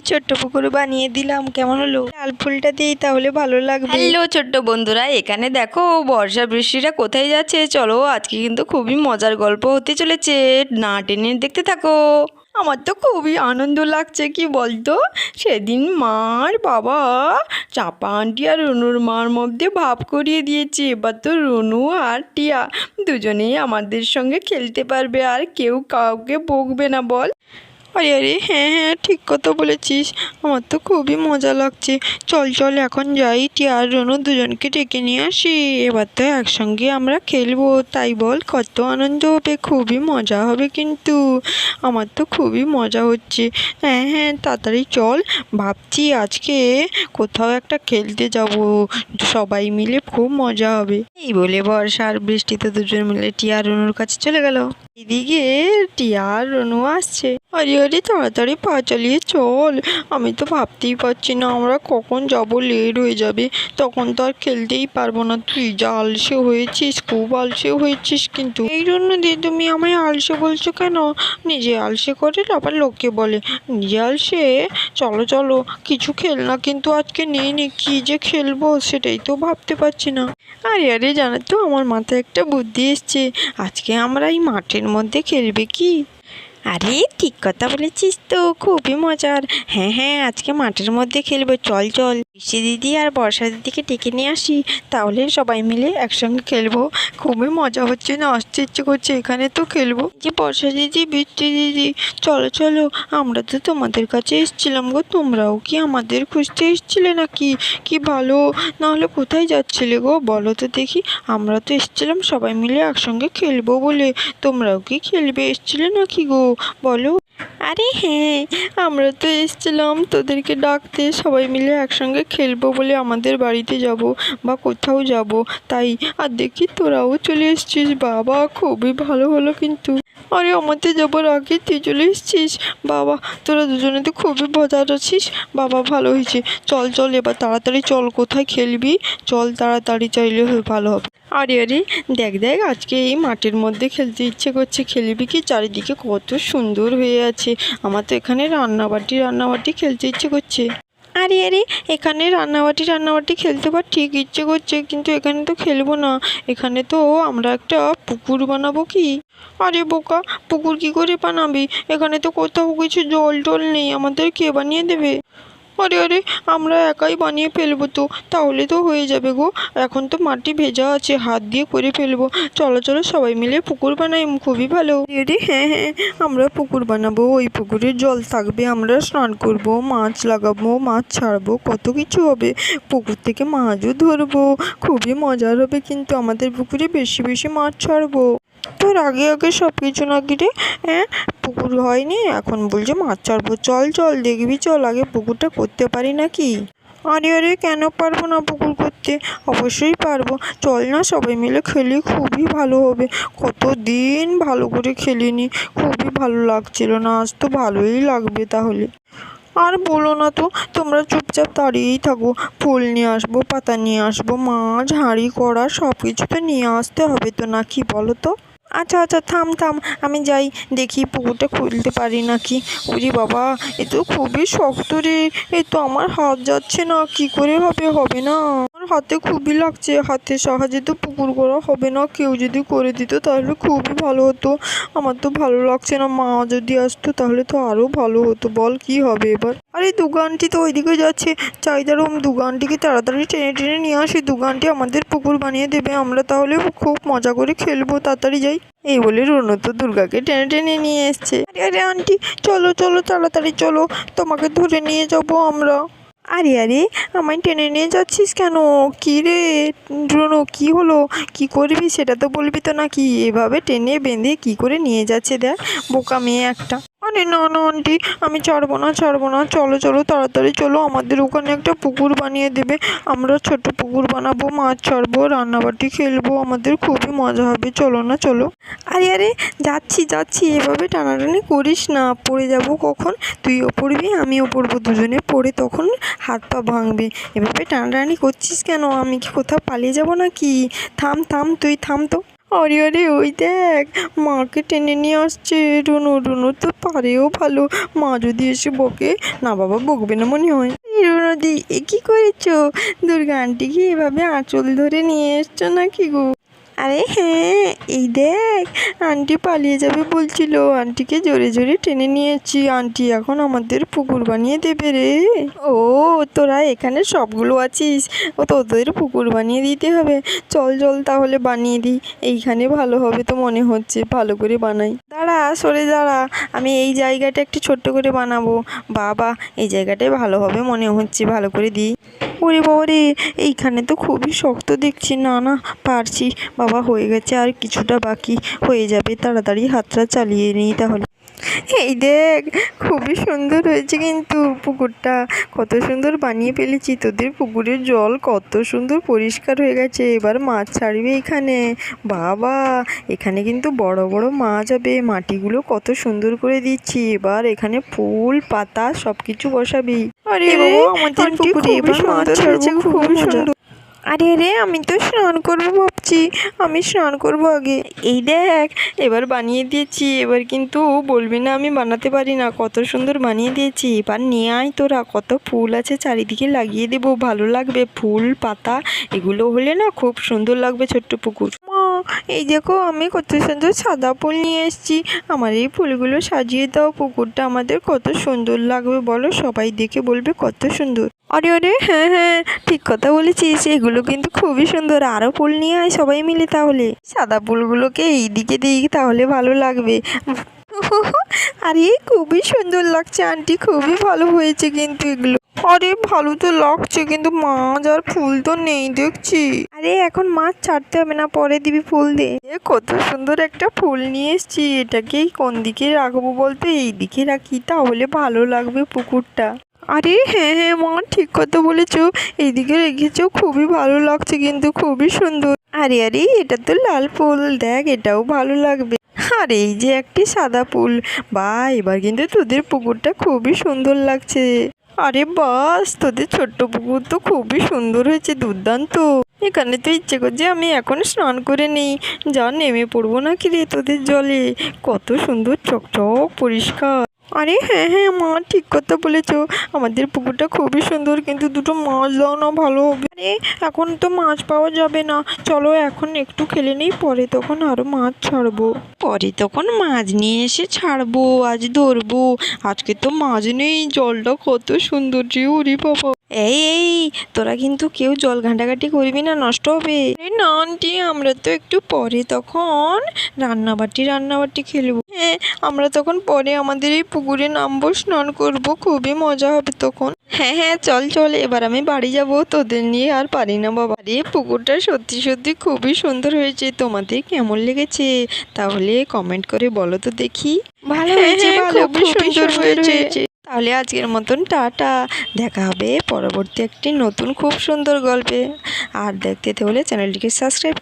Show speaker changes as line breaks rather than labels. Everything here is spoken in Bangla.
ছোট্ট পুকুর বানিয়ে দিলাম, কেমন হলো? লাল ফুলটা দিই তাহলে ভালো লাগবে।
হ্যালো ছোট্ট বন্ধুরা, এখানে দেখো বর্ষা বৃষ্টিটা কোথায় যাচ্ছে? চলো, আজকে কিন্তু খুবই মজার গল্প হতে চলেছে। না টেনে দেখতে থাকো। আমার তো খুবই আনন্দ লাগছে, কি বলতো? সেদিন মার বাবা চাপা আন্টি আর রনুর মার মধ্যে ভাব করিয়ে দিয়েছে। এবার তো রনু আর টিয়া দুজনেই আমাদের সঙ্গে খেলতে পারবে, আর কেউ কাউকে বকবে না, বল।
আরে আরে হ্যাঁ হ্যাঁ ঠিক কথা বলেছিস। আমার তো খুবই মজা লাগছে। চল চল, এখন যাই। টিয়ার, রনু দুজনকে ডেকে নিয়ে আসি। এবার তো একসঙ্গে আমরা খেলব। তাই বল, কত আনন্দ হবে, খুবই মজা হবে কিন্তু। আমার তো খুবই মজা হচ্ছে। হ্যাঁ হ্যাঁ তাড়াতাড়ি চল। ভাবছি আজকে কোথাও একটা খেলতে যাব। সবাই মিলে খুব মজা হবে। এই বলে বর্ষা আর বৃষ্টিতে দুজন মিলে টিয়া আর রনুর কাছে চলে গেল। এদিকে টিয়া আর রনু আসছে। আরে আরে তাড়াতাড়ি পা চালিয়ে চল, আমি তো ভাবতেই পারছি না আমরা কখন যাব লেট হয়ে যাবে। তখন তো আর খেলতেই পারব না। তুই যা আলসে হয়েছিস, খুব আলসে হয়েছিস কিন্তু। এই জন্য দিয়ে তুমি আমায় আলসে বলছো কেন? নিজে আলসে করে আবার লোককে বলে, নিজে আলসে? চলো চলো, কিছু খেল না কিন্তু আজকে নেই নি, কি যে খেলব সেটাই তো ভাবতে পারছি না। আরে আরে, জানো তো, আমার মাথায় একটা বুদ্ধি এসছে। আজকে আমরা এই মাঠের মধ্যে খেলবে কি? আরে, ঠিক কথা বলেছিস তো, খুবই মজার। হ্যাঁ হ্যাঁ আজকে মাঠের মধ্যে খেলব, চল চল। বৃষ্টি দিদি আর বর্ষা দিদিকে ডেকে নিয়ে আসি, তাহলে সবাই মিলে একসঙ্গে খেলব। খুবই মজা হচ্ছে না আসতে ইচ্ছে করছে, এখানে তো খেলব। যে বর্ষা দিদি, বৃষ্টি দিদি, চলো চলো, আমরা তো তোমাদের কাছে এসেছিলাম গো, তোমরাও কি আমাদের খুঁজতে এসেছিলে নাকি? কি ভালো, নাহলে কোথায় যাচ্ছিলে গো? বলো তো দেখি, আমরা তো এসেছিলাম সবাই মিলে একসঙ্গে খেলব বলে, তোমরাও কি খেলবে, এসেছিলে নাকি গো? বলো। আরে হ্যাঁ আমরা তো এসেছিলাম। তোদেরকে ডাকতে সবাই মিলে একসঙ্গে খেলব বলে আমাদের বাড়িতে যাব বা কোথাও যাব। তাই, আর দেখি তোরাও চলে এসছিস। বাবা, খুবই ভালো হলো কিন্তু। আরে আমাদের যাবার আগে তুই চলে এসেছিস? বাবা, তোরা দুজনে তো খুবই মজার আছিস। বাবা, ভালো হয়েছে। চল চল, এবার তাড়াতাড়ি চল, কোথায় খেলবি? চল, তাড়াতাড়ি চাইলে ভালো হবে। আরে আরে, দেখ দেখ, আজকে এই মাঠের মধ্যে খেলতে ইচ্ছে করছে। খেলবি কি? চারিদিকে কত সুন্দর হয়ে আছে। আমার তো এখানে রান্নাবাটি রান্নাবাটি খেলতে ইচ্ছে করছে। আরে আরে, এখানে রান্নাবাটি রান্নাবাটি খেলতে পার ঠিক ইচ্ছে করছে, কিন্তু এখানে তো খেলব না। এখানে তো আমরা একটা পুকুর বানাবো কি? আরে বোকা, পুকুর কি করে বানাবি? এখানে তো কোথাও কিছু জল টল নেই, আমাদের কে বানিয়ে দেবে? আরে আরে আমরা একাই বানিয়ে ফেলব তো, তাহলে তো হয়ে যাবে গো। এখন তো মাটি ভেজা আছে, হাত দিয়ে করে ফেলব। চলো চলো, সবাই মিলে পুকুর বানাই, খুবই ভালো। আরে হ্যাঁ হ্যাঁ আমরা পুকুর বানাবো, ওই পুকুরে জল থাকবে, আমরা স্নান করব, মাছ লাগাবো, মাছ ছাড়বো, কত কিছু হবে। পুকুর থেকে মাছও ধরবো, খুবই মজার হবে কিন্তু আমাদের পুকুরে বেশি বেশি মাছ ছাড়বো। তোর আগে আগে সব কিছু না রে? হ্যাঁ? পুকুর হয়নি? এখন বলছে মাছ ছাড়বো। চল চল, দেখবি, চল, আগে পুকুরটা করতে পারি নাকি? আরে আরে, কেন পারব না পুকুর করতে? অবশ্যই পারব। চল না, সবাই মিলে খেলি, খুবই ভালো হবে। কত দিন ভালো করে খেলিনি, খুবই ভালো লাগছিল না, আজ তো ভালোই লাগবে তাহলে। আর বলো না তো, তোমরা চুপচাপ দাঁড়িয়েই থাকো। ফুল নিয়ে আসব, পাতা নিয়ে আসব, মাছ, হাঁড়ি, কড়া সব কিছু তো নিয়ে আসতে হবে তো নাকি বলো তো? আচ্ছা আচ্ছা থাম থাম। আমি যাই, দেখি পুকুরটা খুলতে পারি নাকি। ওরে বাবা, এ তো খুবই শক্ত রে। এ তো আমার হাত যাচ্ছে না, কি করে হবে হবে না। হাতে খুবই লাগছে, হাতের সাহায্যে তো পুকুর করা হবে না। কেউ যদি করে দিত তাহলে খুবই ভালো হতো। আমার তো ভালো লাগছে না, মা যদি আসতো তাহলে তো আরও ভালো হতো। বল কি হবে এবার? আরে দোকানটি তো ওইদিকে যাচ্ছে। চাহিদারম দোকানটিকে তাড়াতাড়ি টেনে টেনে নিয়ে আসি। দোকানটি আমাদের পুকুর বানিয়ে দেবে। আমরা তাহলে খুব মজা করে খেলব, তাড়াতাড়ি যাই। এই বলে রনু তো দুর্গাকে টেনে টেনে নিয়ে এসছে। আরে আরে, আন্টি, চলো চলো, তাড়াতাড়ি চলো। তোমাকে ধরে নিয়ে যাব আমরা। আরে আরে, আমায় টেনে নিয়ে যাচ্ছিস কেন? কী রে? ড্রোনো কী হলো? কি করবি? সেটা তো বলবি তো নাকি? এভাবে টেনে বেঁধে কি করে নিয়ে যাচ্ছে দেখ, বোকা মেয়ে একটা। আরে না না, আন্টি। আমি ছাড়বো না ছাড়বো না। চলো চলো, তাড়াতাড়ি চলো। আমাদের ওখানে একটা পুকুর বানিয়ে দেবে। আমরা ছোট পুকুর বানাবো, মাছ ছাড়বো, রান্নাবাটি খেলব। আমাদের খুবই মজা হবে। চলো না, চলো। আরে আরে, যাচ্ছি যাচ্ছি। এভাবে টানাটানি করিস না। পড়ে যাব কখন? তুইও পড়বি, আমিও পড়ব। দুজনে পড়ে তখন হাত পা ভাঙবে। এভাবে টানাটানি করছিস কেন? আমি কি কোথাও পালিয়ে যাব নাকি? থাম থাম, তুই থাম তো। আরে আরে, ওই দেখ, মাকে টেনে নিয়ে আসছে। রুনু রুনু তো পারেও ভালো। মা যদি এসে বকে, না বাবা, বকবে না মনে হয়। রুনুদি এ কী করেছ? দুর্গা আন্টিকে এভাবে আঁচল ধরে নিয়ে এসছো নাকি গো? আরে হ্যাঁ এই দেখ, আন্টি পালিয়ে যাবে বলছিল। আন্টিকে জোরে জোরে টেনে নিয়েছি। আন্টি এখন আমাদের পুকুর বানিয়ে দেবে রে। ও, তোরা এখানে সবগুলো আছিস? ও তোদের পুকুর বানিয়ে দিতে হবে। চল চল তাহলে বানিয়ে দিই। এইখানে ভালো হবে তো মনে হচ্ছে। ভালো করে বানাই। দাঁড়া, সরে দাঁড়া। আমি এই জায়গাটা একটু ছোট্ট করে বানাবো। বাবা, এই জায়গাটাই ভালো হবে মনে হচ্ছে। ভালো করে দিই। ওরে বাবা রে এইখানে তো খুবই শক্ত দেখছি। না না, পারছি। বাবা, হয়ে গেছে। আর কিছুটা বাকি হয়ে যাবে। তাড়াতাড়ি হাতটা চালিয়ে নিই তাহলে। এই দেখ খুবই সুন্দর হয়েছে কিন্তু পুকুরটা। কত সুন্দর বানিয়ে ফেলেছি তোদের পুকুরের জল কত সুন্দর পরিষ্কার হয়ে গেছে এবার মাছ ছাড়বে এখানে। বাবা এখানে কিন্তু বড় বড় মাছ হবে মাটিগুলো কত সুন্দর করে দিচ্ছি এবার এখানে ফুল পাতা সব কিছু বসাবি। আরে রে আমাদের পুকুরে এবার মাছ ছাড়ছে খুবই সুন্দর। আরে রে, আমি তো স্নান করব ভাবছি। আমি স্নান করব আগে। এই দেখ, এবার বানিয়ে দিয়েছি। এবার কিন্তু বলবি না, আমি বানাতে পারি না। কত সুন্দর বানিয়ে দিয়েছি। এবার নিয়ে আয় তোরা, কত ফুল আছে চারিদিকে লাগিয়ে দেবো। ভালো লাগবে ফুল, পাতা, এগুলো হলে না খুব সুন্দর লাগবে ছোট্ট পুকুর। এই দেখো, আমি কত সুন্দর সাদা ফুল নিয়ে এসেছি। আমার এই ফুলগুলো সাজিয়ে দাও, পুকুরটা আমাদের কত সুন্দর লাগবে বলো? সবাই দেখে বলবে কত সুন্দর। আরে আরে হ্যাঁ হ্যাঁ ঠিক কথা বলেছিস। এগুলো কিন্তু খুবই সুন্দর। আরও ফুল নিয়ে আয় সবাই মিলে তাহলে। সাদা ফুলগুলোকে এই দিকে দিই, তাহলে ভালো লাগবে। আরে, খুবই সুন্দর লাগছে, আন্টি। খুবই ভালো হয়েছে কিন্তু এগুলো। আরে, ভালো তো লাগছে, কিন্তু মাছ আর ফুল তো নেই, দেখছি। আরে, এখন মাছ ছাড়তে হবে না, পরে দিবি ফুল দে। কত সুন্দর একটা ফুল নিয়ে এসছি এটাকে কোন দিকে রাখব বলতে? এই দিকে রাখি, তাহলে ভালো লাগবে পুকুরটা। আরে হ্যাঁ হ্যাঁ মা, ঠিক কথা বলেছ। এইদিকে রেখেছো, খুবই ভালো লাগছে কিন্তু, খুবই সুন্দর। আরে আরে, এটা তো লাল ফুল, দেখ, এটাও ভালো লাগবে। আর, এই যে একটি সাদা পুল বা, এবার কিন্তু তোদের পুকুরটা খুবই সুন্দর লাগছে। আরে বাস, তোদের ছোট্ট পুকুর তো খুবই সুন্দর হয়েছে, দুর্দান্ত। এখানে তো ইচ্ছে করছে আমি এখন স্নান করে নেই। যা নেমে পড়ব না কি রে তোদের জলে? কত সুন্দর চকচক পরিষ্কার। আরে হ্যাঁ হ্যাঁ মা, ঠিক কথা বলেছ। আমাদের পুকুরটা খুবই সুন্দর, কিন্তু দুটো মাছ দাও না, ভালো হবে। আরে, এখন তো মাছ পাওয়া যাবে না। চলো এখন একটু খেলে নেই, পরে তখন আরও মাছ ছাড়বো। পরে তখন মাছ নিয়ে এসে ছাড়বো, আজ ধরবো। আজকে তো মাছ নেই, জলটা কত সুন্দর যে, ওরে বাবা। এই এই তোরা কিন্তু কেউ জল ঘাঁটাঘাঁটি করবি না নষ্ট হবে। আরে না আন্টি আমরা তো একটু পরে তখন রান্নাবাটি রান্নাবাটি খেলব। হ্যাঁ আমরা তখন পরে আমাদের এই পুকুরে নামবো স্নান করব খুবই মজা হবে তখন। হ্যাঁ হ্যাঁ চল চল এবার আমি বাড়ি যাব তোদের নিয়ে আর পারি না বাবা। আরে পুকুরটা সত্যি সত্যি খুবই সুন্দর হয়েছে তোমাদের কেমন লেগেছে? তাহলে কমেন্ট করে বলো তো দেখি। ভালো হয়েছে ভালো খুবই সুন্দর হয়েছে। তাহলে আজকের মতন টাটা। দেখা হবে পরবর্তী একটি নতুন খুব সুন্দর গল্পে। আর দেখতে হলে চ্যানেলটিকে সাবস্ক্রাইব